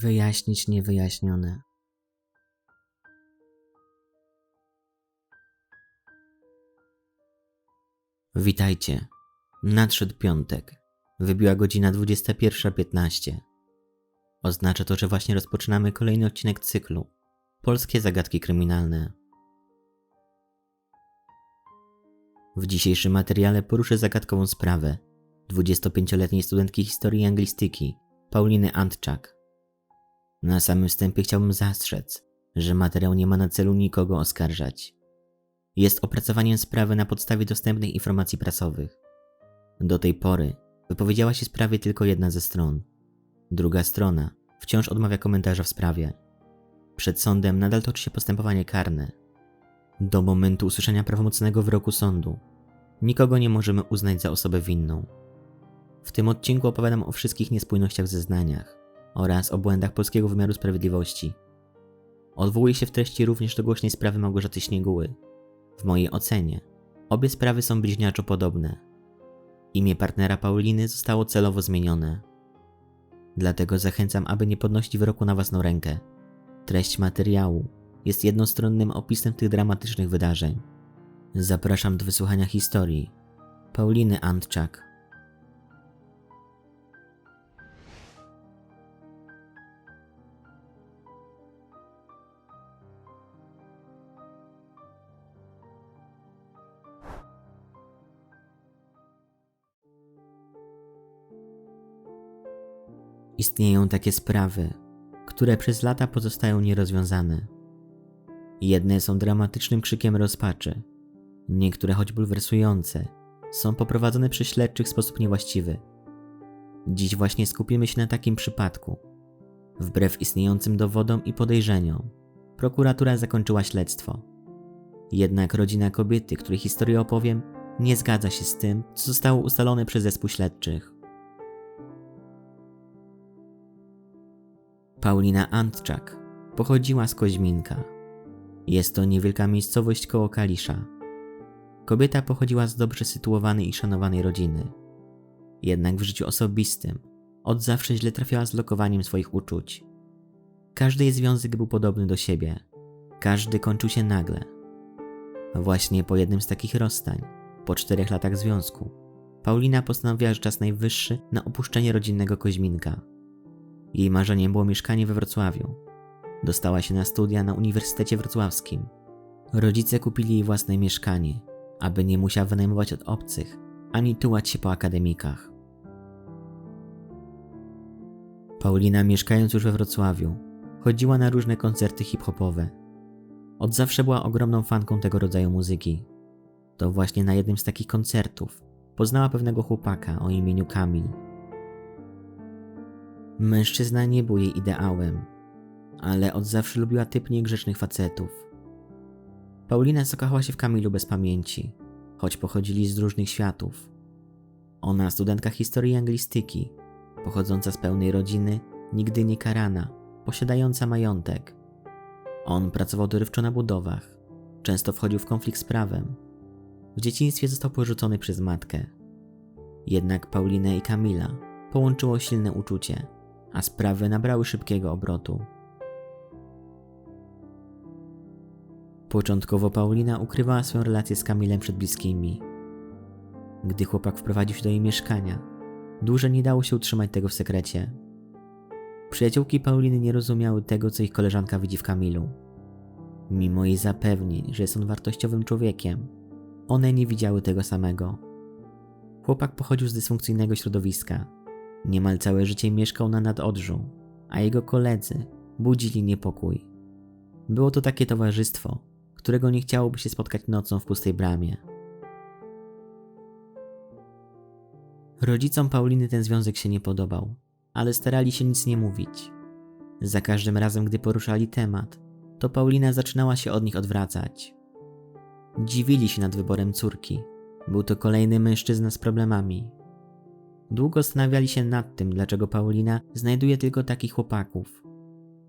Wyjaśnić niewyjaśnione. Witajcie. Nadszedł piątek. Wybiła godzina 21.15. Oznacza to, że właśnie rozpoczynamy kolejny odcinek cyklu Polskie zagadki kryminalne. W dzisiejszym materiale poruszę zagadkową sprawę 25-letniej studentki historii anglistyki Pauliny Antczak. Na samym wstępie chciałbym zastrzec, że materiał nie ma na celu nikogo oskarżać. Jest opracowaniem sprawy na podstawie dostępnych informacji prasowych. Do tej pory wypowiedziała się sprawie tylko jedna ze stron. Druga strona wciąż odmawia komentarza w sprawie. Przed sądem nadal toczy się postępowanie karne. Do momentu usłyszenia prawomocnego wyroku sądu nikogo nie możemy uznać za osobę winną. W tym odcinku opowiadam o wszystkich niespójnościach w zeznaniach oraz o błędach polskiego wymiaru sprawiedliwości. Odwołuję się w treści również do głośnej sprawy Małgorzaty Śnieguły. W mojej ocenie obie sprawy są bliźniaczo podobne. Imię partnera Pauliny zostało celowo zmienione. Dlatego zachęcam, aby nie podnosić wyroku na własną rękę. Treść materiału jest jednostronnym opisem tych dramatycznych wydarzeń. Zapraszam do wysłuchania historii Pauliny Antczak. Istnieją takie sprawy, które przez lata pozostają nierozwiązane. Jedne są dramatycznym krzykiem rozpaczy, niektóre choć bulwersujące, są poprowadzone przez śledczych w sposób niewłaściwy. Dziś właśnie skupimy się na takim przypadku. Wbrew istniejącym dowodom i podejrzeniom, prokuratura zakończyła śledztwo. Jednak rodzina kobiety, której historię opowiem, nie zgadza się z tym, co zostało ustalone przez zespół śledczych. Paulina Antczak pochodziła z Koźminka. Jest to niewielka miejscowość koło Kalisza. Kobieta pochodziła z dobrze sytuowanej i szanowanej rodziny. Jednak w życiu osobistym od zawsze źle trafiała z lokowaniem swoich uczuć. Każdy jej związek był podobny do siebie. Każdy kończył się nagle. Właśnie po jednym z takich rozstań, po czterech latach związku, Paulina postanowiła, że czas najwyższy na opuszczenie rodzinnego Koźminka. Jej marzeniem było mieszkanie we Wrocławiu. Dostała się na studia na Uniwersytecie Wrocławskim. Rodzice kupili jej własne mieszkanie, aby nie musiała wynajmować od obcych, ani tułać się po akademikach. Paulina, mieszkając już we Wrocławiu, chodziła na różne koncerty hip-hopowe. Od zawsze była ogromną fanką tego rodzaju muzyki. To właśnie na jednym z takich koncertów poznała pewnego chłopaka o imieniu Kamil. Mężczyzna nie był jej ideałem, ale od zawsze lubiła typ niegrzecznych facetów. Paulina zakochała się w Kamilu bez pamięci, choć pochodzili z różnych światów. Ona, studentka historii anglistyki, pochodząca z pełnej rodziny, nigdy nie karana, posiadająca majątek. On pracował dorywczo na budowach, często wchodził w konflikt z prawem. W dzieciństwie został porzucony przez matkę. Jednak Paulinę i Kamila połączyło silne uczucie – a sprawy nabrały szybkiego obrotu. Początkowo Paulina ukrywała swoją relację z Kamilem przed bliskimi. Gdy chłopak wprowadził się do jej mieszkania, dłużej nie dało się utrzymać tego w sekrecie. Przyjaciółki Pauliny nie rozumiały tego, co ich koleżanka widzi w Kamilu. Mimo jej zapewnień, że jest on wartościowym człowiekiem, one nie widziały tego samego. Chłopak pochodził z dysfunkcyjnego środowiska, Niemal całe życie mieszkał na nadodrzu, a jego koledzy budzili niepokój. Było to takie towarzystwo, którego nie chciałoby się spotkać nocą w pustej bramie. Rodzicom Pauliny ten związek się nie podobał, ale starali się nic nie mówić. Za każdym razem, gdy poruszali temat, to Paulina zaczynała się od nich odwracać. Dziwili się nad wyborem córki. Był to kolejny mężczyzna z problemami, Długo zastanawiali się nad tym, dlaczego Paulina znajduje tylko takich chłopaków.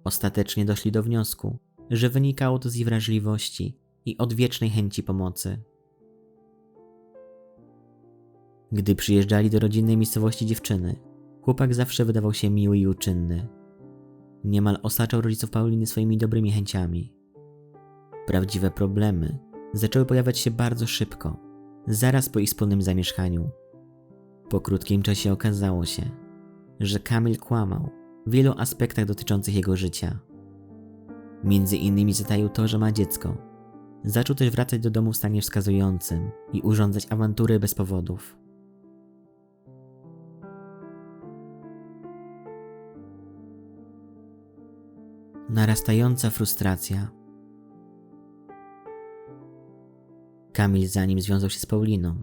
Ostatecznie doszli do wniosku, że wynikało to z jej wrażliwości i odwiecznej chęci pomocy. Gdy przyjeżdżali do rodzinnej miejscowości dziewczyny, chłopak zawsze wydawał się miły i uczynny. Niemal osaczał rodziców Pauliny swoimi dobrymi chęciami. Prawdziwe problemy zaczęły pojawiać się bardzo szybko, zaraz po ich wspólnym zamieszkaniu. Po krótkim czasie okazało się, że Kamil kłamał w wielu aspektach dotyczących jego życia. Między innymi zataił to, że ma dziecko. Zaczął też wracać do domu w stanie wskazującym i urządzać awantury bez powodów. Narastająca frustracja. Kamil zanim związał się z Pauliną,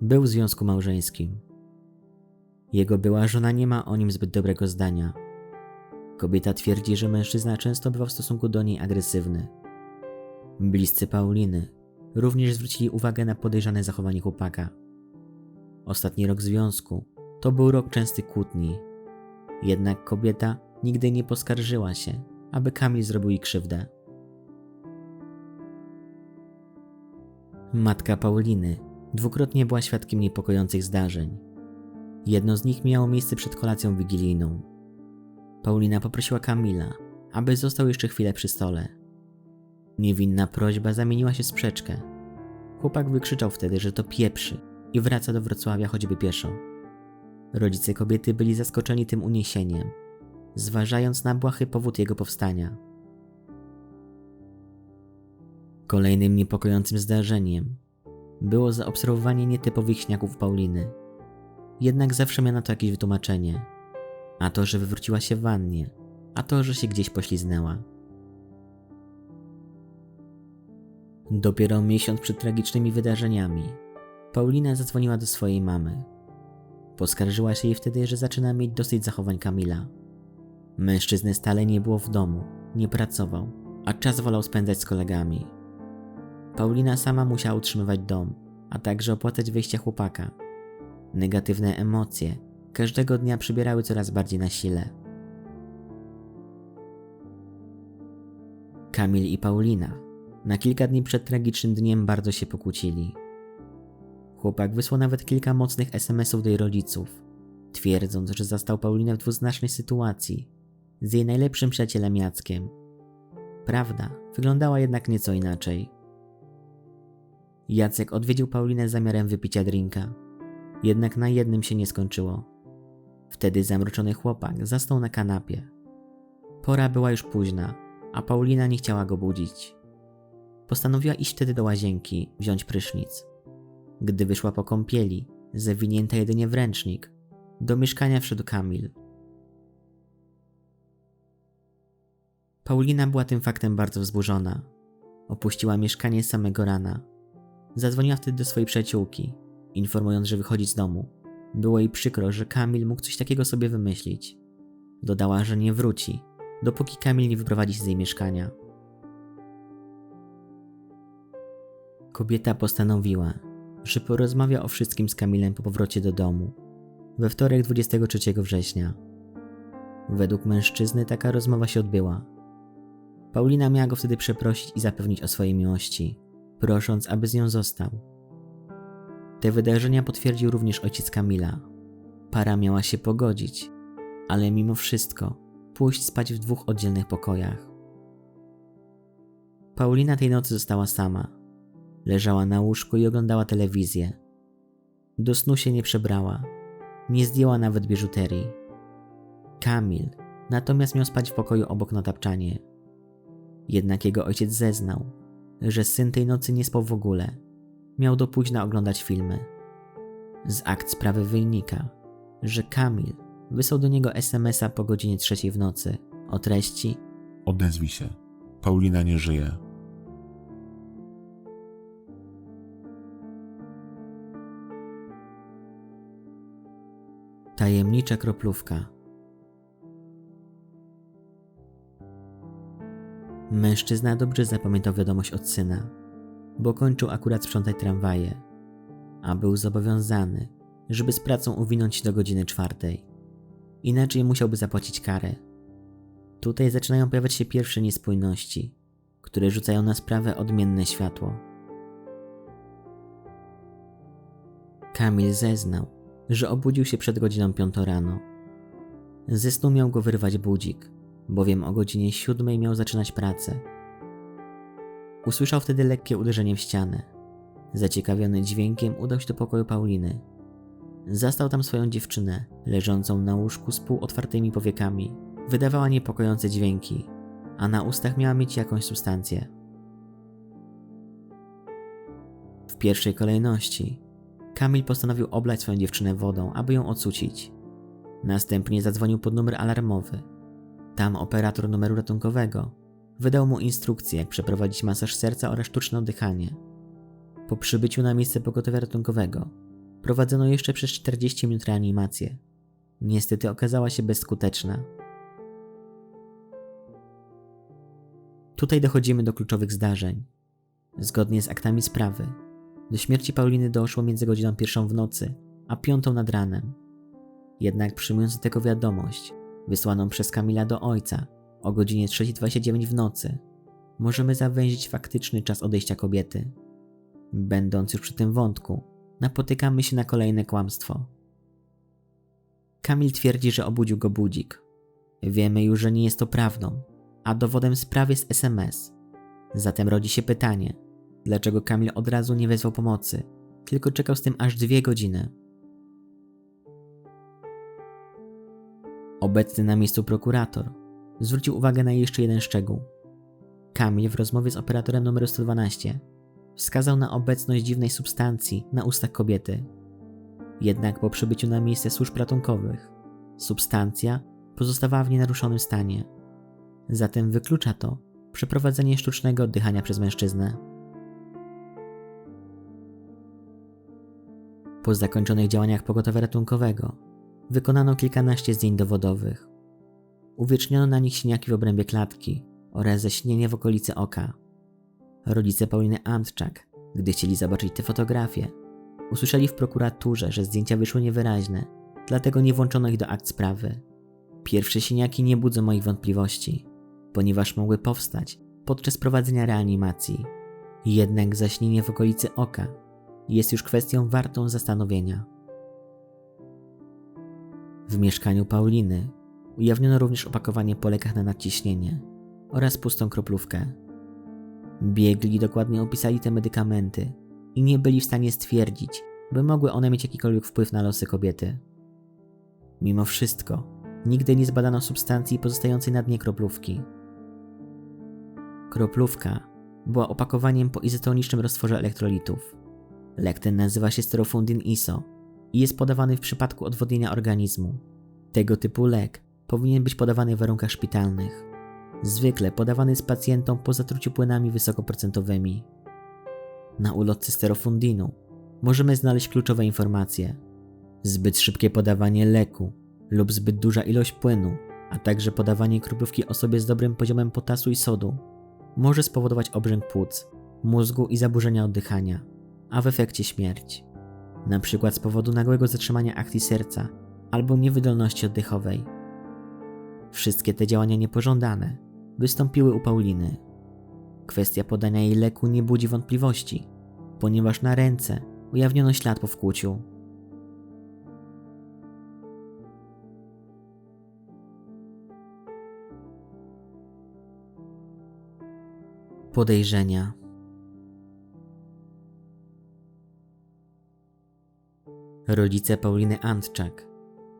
był w związku małżeńskim. Jego była żona nie ma o nim zbyt dobrego zdania. Kobieta twierdzi, że mężczyzna często bywa w stosunku do niej agresywny. Bliscy Pauliny również zwrócili uwagę na podejrzane zachowanie chłopaka. Ostatni rok związku to był rok częstych kłótni. Jednak kobieta nigdy nie poskarżyła się, aby Kamil zrobił jej krzywdę. Matka Pauliny dwukrotnie była świadkiem niepokojących zdarzeń. Jedno z nich miało miejsce przed kolacją wigilijną. Paulina poprosiła Kamila, aby został jeszcze chwilę przy stole. Niewinna prośba zamieniła się w sprzeczkę. Chłopak wykrzyczał wtedy, że to pieprzy i wraca do Wrocławia choćby pieszo. Rodzice kobiety byli zaskoczeni tym uniesieniem, zważając na błahy powód jego powstania. Kolejnym niepokojącym zdarzeniem było zaobserwowanie nietypowych śniaków Pauliny. Jednak zawsze miała na to jakieś wytłumaczenie. A to, że wywróciła się w wannie, a to, że się gdzieś pośliznęła. Dopiero miesiąc przed tragicznymi wydarzeniami Paulina zadzwoniła do swojej mamy. Poskarżyła się jej wtedy, że zaczyna mieć dosyć zachowań Kamila. Mężczyzny stale nie było w domu, nie pracował, a czas wolał spędzać z kolegami. Paulina sama musiała utrzymywać dom, a także opłacać wyjście chłopaka. Negatywne emocje każdego dnia przybierały coraz bardziej na sile. Kamil i Paulina na kilka dni przed tragicznym dniem bardzo się pokłócili. Chłopak wysłał nawet kilka mocnych SMS-ów do jej rodziców, twierdząc, że zastał Paulinę w dwuznacznej sytuacji z jej najlepszym przyjacielem Jackiem. Prawda wyglądała jednak nieco inaczej. Jacek odwiedził Paulinę z zamiarem wypicia drinka. Jednak na jednym się nie skończyło. Wtedy zamroczony chłopak zasnął na kanapie. Pora była już późna, a Paulina nie chciała go budzić. Postanowiła iść wtedy do łazienki, wziąć prysznic. Gdy wyszła po kąpieli, zawinięta jedynie w ręcznik, do mieszkania wszedł Kamil. Paulina była tym faktem bardzo wzburzona. Opuściła mieszkanie samego rana. Zadzwoniła wtedy do swojej przyjaciółki, informując, że wychodzi z domu. Było jej przykro, że Kamil mógł coś takiego sobie wymyślić. Dodała, że nie wróci, dopóki Kamil nie wyprowadzi się z jej mieszkania. Kobieta postanowiła, że porozmawia o wszystkim z Kamilem po powrocie do domu. We wtorek 23 września. Według mężczyzny taka rozmowa się odbyła. Paulina miała go wtedy przeprosić i zapewnić o swojej miłości prosząc, aby z nią został. Te wydarzenia potwierdził również ojciec Kamila. Para miała się pogodzić, ale mimo wszystko pójść spać w dwóch oddzielnych pokojach. Paulina tej nocy została sama. Leżała na łóżku i oglądała telewizję. Do snu się nie przebrała, nie zdjęła nawet biżuterii. Kamil natomiast miał spać w pokoju obok na tapczanie. Jednak jego ojciec zeznał, że syn tej nocy nie spał w ogóle. Miał do późna oglądać filmy. Z akt sprawy wynika, że Kamil wysłał do niego SMS-a po godzinie trzeciej w nocy o treści Odezwij się. Paulina nie żyje. Tajemnicza kroplówka. Mężczyzna dobrze zapamiętał wiadomość od syna, bo kończył akurat sprzątać tramwaje, a był zobowiązany, żeby z pracą uwinąć do godziny czwartej. Inaczej musiałby zapłacić karę. Tutaj zaczynają pojawiać się pierwsze niespójności, które rzucają na sprawę odmienne światło. Kamil zeznał, że obudził się przed godziną piątą rano. Ze snu miał go wyrwać budzik, bowiem o godzinie siódmej miał zaczynać pracę. Usłyszał wtedy lekkie uderzenie w ścianę. Zaciekawiony dźwiękiem udał się do pokoju Pauliny. Zastał tam swoją dziewczynę, leżącą na łóżku z półotwartymi powiekami. Wydawała niepokojące dźwięki, a na ustach miała mieć jakąś substancję. W pierwszej kolejności Kamil postanowił oblać swoją dziewczynę wodą, aby ją ocucić. Następnie zadzwonił pod numer alarmowy. Tam operator numeru ratunkowego wydał mu instrukcję, jak przeprowadzić masaż serca oraz sztuczne oddychanie. Po przybyciu na miejsce pogotowia ratunkowego prowadzono jeszcze przez 40 minut reanimację. Niestety okazała się bezskuteczna. Tutaj dochodzimy do kluczowych zdarzeń. Zgodnie z aktami sprawy, do śmierci Pauliny doszło między godziną pierwszą w nocy a piątą nad ranem. Jednak przyjmując do tego wiadomość, wysłaną przez Kamila do ojca o godzinie 3.29 w nocy, możemy zawęzić faktyczny czas odejścia kobiety. Będąc już przy tym wątku, napotykamy się na kolejne kłamstwo. Kamil twierdzi, że obudził go budzik. Wiemy już, że nie jest to prawdą, a dowodem sprawy jest SMS. Zatem rodzi się pytanie, dlaczego Kamil od razu nie wezwał pomocy, tylko czekał z tym aż dwie godziny. Obecny na miejscu prokurator zwrócił uwagę na jeszcze jeden szczegół. Kamil w rozmowie z operatorem numeru 112 wskazał na obecność dziwnej substancji na ustach kobiety. Jednak po przybyciu na miejsce służb ratunkowych, substancja pozostawała w nienaruszonym stanie. Zatem wyklucza to przeprowadzenie sztucznego oddychania przez mężczyznę. Po zakończonych działaniach pogotowia ratunkowego wykonano kilkanaście zdjęć dowodowych. Uwieczniono na nich siniaki w obrębie klatki oraz zaśnienie w okolicy oka. Rodzice Pauliny Antczak, gdy chcieli zobaczyć te fotografie, usłyszeli w prokuraturze, że zdjęcia wyszły niewyraźne, dlatego nie włączono ich do akt sprawy. Pierwsze siniaki nie budzą moich wątpliwości, ponieważ mogły powstać podczas prowadzenia reanimacji. Jednak zaśnienie w okolicy oka jest już kwestią wartą zastanowienia. W mieszkaniu Pauliny ujawniono również opakowanie po lekach na nadciśnienie oraz pustą kroplówkę. Biegli dokładnie opisali te medykamenty i nie byli w stanie stwierdzić, by mogły one mieć jakikolwiek wpływ na losy kobiety. Mimo wszystko, nigdy nie zbadano substancji pozostającej na dnie kroplówki. Kroplówka była opakowaniem po izotonicznym roztworze elektrolitów. Lek ten nazywa się sterofundin ISO i jest podawany w przypadku odwodnienia organizmu. Tego typu lek powinien być podawany w warunkach szpitalnych. Zwykle podawany jest pacjentom po zatruciu płynami wysokoprocentowymi. Na ulotce sterofundinu możemy znaleźć kluczowe informacje. Zbyt szybkie podawanie leku lub zbyt duża ilość płynu, a także podawanie kroplówki osobie z dobrym poziomem potasu i sodu może spowodować obrzęk płuc, mózgu i zaburzenia oddychania, a w efekcie śmierć. Przykład z powodu nagłego zatrzymania akcji serca albo niewydolności oddechowej. Wszystkie te działania niepożądane wystąpiły u Pauliny. Kwestia podania jej leku nie budzi wątpliwości, ponieważ na ręce ujawniono ślad po wkłuciu. Podejrzenia. Rodzice Pauliny Antczak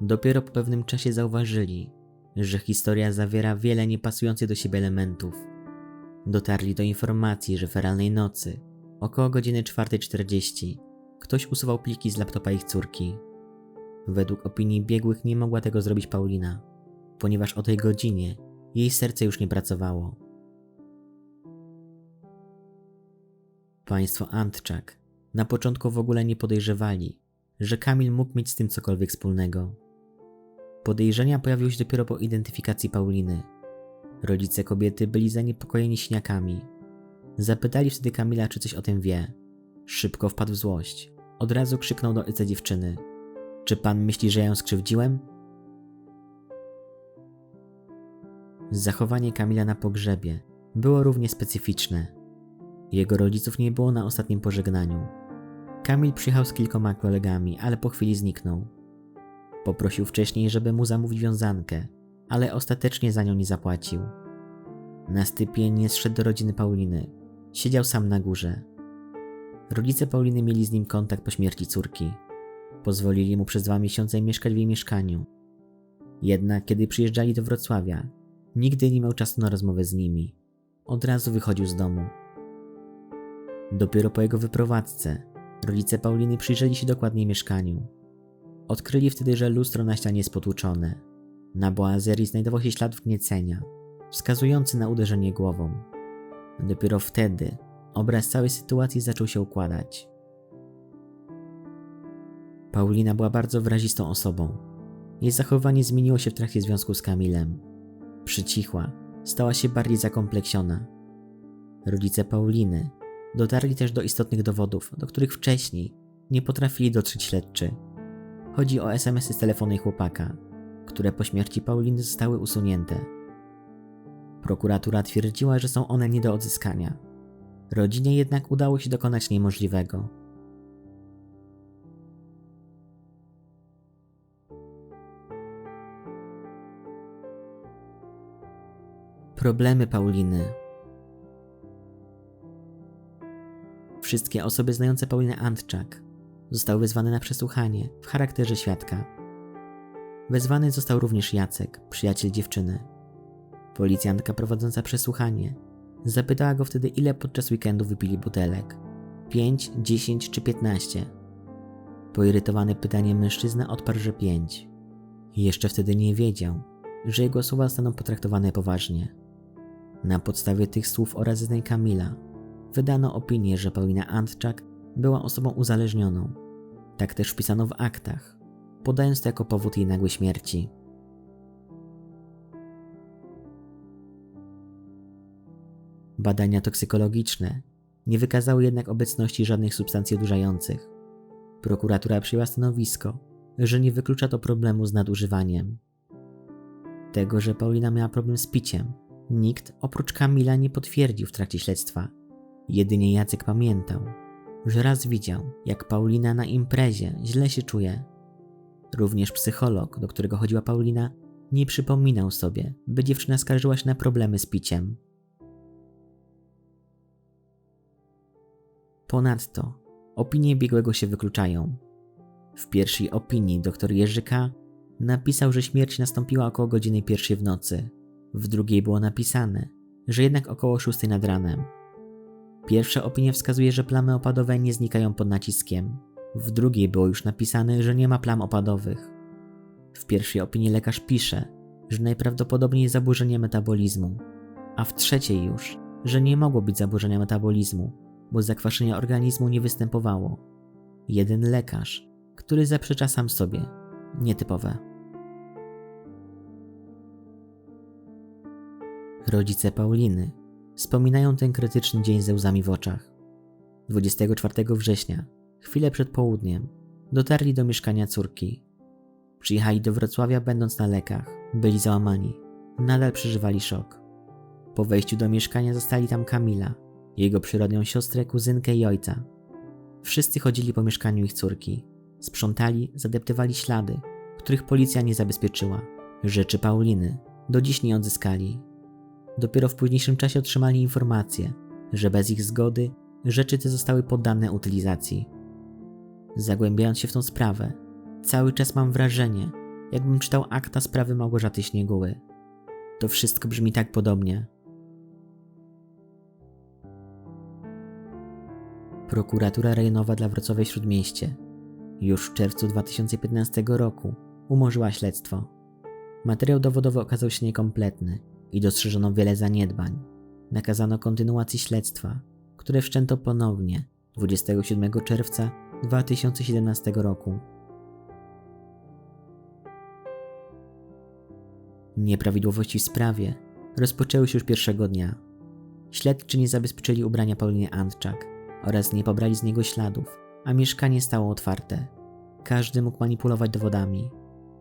dopiero po pewnym czasie zauważyli, że historia zawiera wiele niepasujących do siebie elementów. Dotarli do informacji, że feralnej nocy, około godziny 4.40, ktoś usuwał pliki z laptopa ich córki. Według opinii biegłych nie mogła tego zrobić Paulina, ponieważ o tej godzinie jej serce już nie pracowało. Państwo Antczak na początku w ogóle nie podejrzewali, że Kamil mógł mieć z tym cokolwiek wspólnego. Podejrzenia pojawiły się dopiero po identyfikacji Pauliny. Rodzice kobiety byli zaniepokojeni śniakami. Zapytali wtedy Kamila, czy coś o tym wie. Szybko wpadł w złość. Od razu krzyknął do ojca dziewczyny. Czy pan myśli, że ja ją skrzywdziłem? Zachowanie Kamila na pogrzebie było równie specyficzne. Jego rodziców nie było na ostatnim pożegnaniu. Kamil przyjechał z kilkoma kolegami, ale po chwili zniknął. Poprosił wcześniej, żeby mu zamówić wiązankę ale ostatecznie za nią nie zapłacił. Na stypie nie zszedł do rodziny Pauliny. Siedział sam na górze. Rodzice Pauliny mieli z nim kontakt po śmierci córki. Pozwolili mu przez dwa miesiące mieszkać w jej mieszkaniu. Jednak kiedy przyjeżdżali do Wrocławia, nigdy nie miał czasu na rozmowę z nimi. Od razu wychodził z domu. Dopiero po jego wyprowadzce rodzice Pauliny przyjrzeli się dokładniej mieszkaniu. Odkryli wtedy, że lustro na ścianie jest potłuczone. Na boazerii znajdował się ślad wgniecenia, wskazujący na uderzenie głową. Dopiero wtedy obraz całej sytuacji zaczął się układać. Paulina była bardzo wyrazistą osobą. Jej zachowanie zmieniło się w trakcie związku z Kamilem. Przycichła, stała się bardziej zakompleksiona. Rodzice Pauliny dotarli też do istotnych dowodów, do których wcześniej nie potrafili dotrzeć śledczy. Chodzi o SMS-y z telefonu chłopaka, które po śmierci Pauliny zostały usunięte. Prokuratura twierdziła, że są one nie do odzyskania. Rodzinie jednak udało się dokonać niemożliwego. Problemy Pauliny. Wszystkie osoby znające Paulinę Antczak zostały wezwane na przesłuchanie w charakterze świadka. Wezwany został również Jacek, przyjaciel dziewczyny. Policjantka prowadząca przesłuchanie zapytała go wtedy, ile podczas weekendu wypili butelek: 5, 10 czy 15. Poirytowany pytaniem mężczyzna odparł, że 5. Jeszcze wtedy nie wiedział, że jego słowa zostaną potraktowane poważnie. Na podstawie tych słów oraz zeznań Kamila wydano opinię, że Paulina Antczak była osobą uzależnioną. Tak też wpisano w aktach, podając to jako powód jej nagłej śmierci. Badania toksykologiczne nie wykazały jednak obecności żadnych substancji odurzających. Prokuratura przyjęła stanowisko, że nie wyklucza to problemu z nadużywaniem. Tego, że Paulina miała problem z piciem, nikt oprócz Kamila nie potwierdził w trakcie śledztwa. Jedynie Jacek pamiętał, że raz widział, jak Paulina na imprezie źle się czuje. Również psycholog, do którego chodziła Paulina, nie przypominał sobie, by dziewczyna skarżyła się na problemy z piciem. Ponadto opinie biegłego się wykluczają. W pierwszej opinii dr Jerzy K. napisał, że śmierć nastąpiła około godziny pierwszej w nocy. W drugiej było napisane, że jednak około szóstej nad ranem. Pierwsza opinia wskazuje, że plamy opadowe nie znikają pod naciskiem. W drugiej było już napisane, że nie ma plam opadowych. W pierwszej opinii lekarz pisze, że najprawdopodobniej zaburzenie metabolizmu, a w trzeciej już, że nie mogło być zaburzenia metabolizmu, bo zakwaszenie organizmu nie występowało. Jeden lekarz, który zaprzecza sam sobie. Nietypowe. Rodzice Pauliny wspominają ten krytyczny dzień ze łzami w oczach. 24 września, chwilę przed południem, dotarli do mieszkania córki. Przyjechali do Wrocławia będąc na lekach, byli załamani, nadal przeżywali szok. Po wejściu do mieszkania zastali tam Kamila, jego przyrodnią siostrę, kuzynkę i ojca. Wszyscy chodzili po mieszkaniu ich córki, sprzątali, zadeptywali ślady, których policja nie zabezpieczyła. Rzeczy Pauliny do dziś nie odzyskali. Dopiero w późniejszym czasie otrzymali informację, że bez ich zgody rzeczy te zostały poddane utylizacji. Zagłębiając się w tą sprawę, cały czas mam wrażenie, jakbym czytał akta sprawy Małgorzaty Śnieguły. To wszystko brzmi tak podobnie. Prokuratura rejonowa dla Wrocławia Śródmieście już w czerwcu 2015 roku umorzyła śledztwo. Materiał dowodowy okazał się niekompletny i dostrzeżono wiele zaniedbań. Nakazano kontynuacji śledztwa, które wszczęto ponownie 27 czerwca 2017 roku. Nieprawidłowości w sprawie rozpoczęły się już pierwszego dnia. Śledczy nie zabezpieczyli ubrania Pauliny Antczak oraz nie pobrali z niego śladów, a mieszkanie stało otwarte. Każdy mógł manipulować dowodami.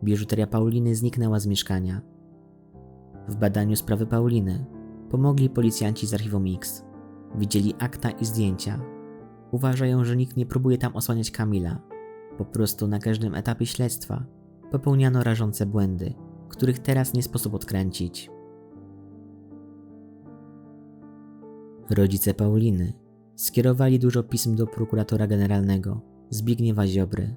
Biżuteria Pauliny zniknęła z mieszkania. W badaniu sprawy Pauliny pomogli policjanci z archiwum X. Widzieli akta i zdjęcia. Uważają, że nikt nie próbuje tam osłaniać Kamila. Po prostu na każdym etapie śledztwa popełniano rażące błędy których teraz nie sposób odkręcić. Rodzice Pauliny skierowali dużo pism do prokuratora generalnego Zbigniewa Ziobry.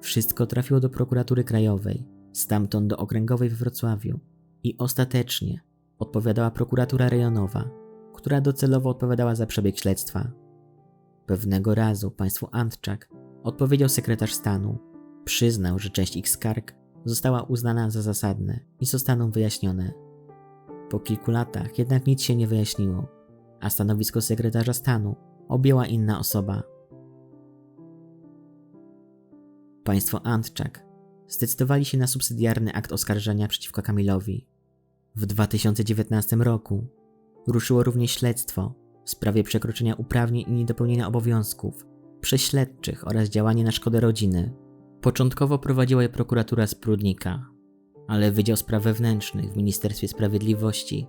Wszystko trafiło do prokuratury krajowej, stamtąd do okręgowej we Wrocławiu i ostatecznie odpowiadała prokuratura rejonowa, która docelowo odpowiadała za przebieg śledztwa. Pewnego razu państwu Antczak odpowiedział sekretarz stanu. Przyznał, że część ich skarg została uznana za zasadne i zostaną wyjaśnione. Po kilku latach jednak nic się nie wyjaśniło, a stanowisko sekretarza stanu objęła inna osoba. Państwo Antczak zdecydowali się na subsydiarny akt oskarżenia przeciwko Kamilowi. W 2019 roku ruszyło również śledztwo w sprawie przekroczenia uprawnień i niedopełnienia obowiązków przez śledczych oraz działanie na szkodę rodziny. Początkowo prowadziła je prokuratura z Prudnika, ale Wydział Spraw Wewnętrznych w Ministerstwie Sprawiedliwości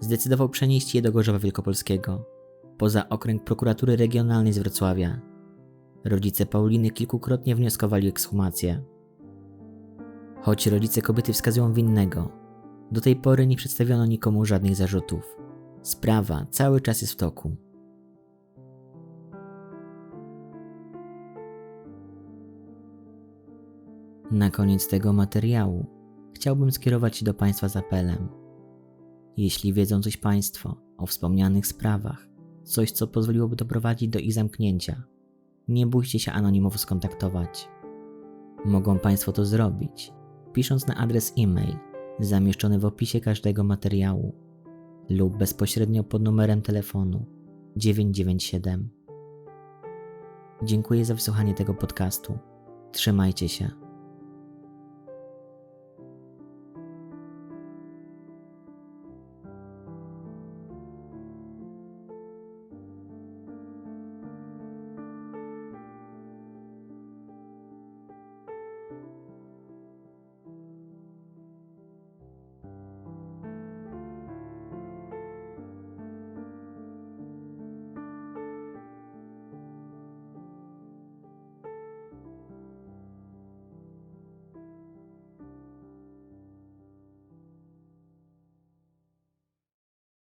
zdecydował przenieść je do Gorzowa Wielkopolskiego, poza okręg prokuratury regionalnej z Wrocławia. Rodzice Pauliny kilkukrotnie wnioskowali o ekshumację. Choć rodzice kobiety wskazują winnego, do tej pory nie przedstawiono nikomu żadnych zarzutów. Sprawa cały czas jest w toku. Na koniec tego materiału chciałbym skierować się do Państwa z apelem. Jeśli wiedzą coś Państwo o wspomnianych sprawach, coś co pozwoliłoby doprowadzić do ich zamknięcia, nie bójcie się anonimowo skontaktować. Mogą Państwo to zrobić, pisząc na adres e-mail zamieszczony w opisie każdego materiału lub bezpośrednio pod numerem telefonu 997. Dziękuję za wysłuchanie tego podcastu. Trzymajcie się.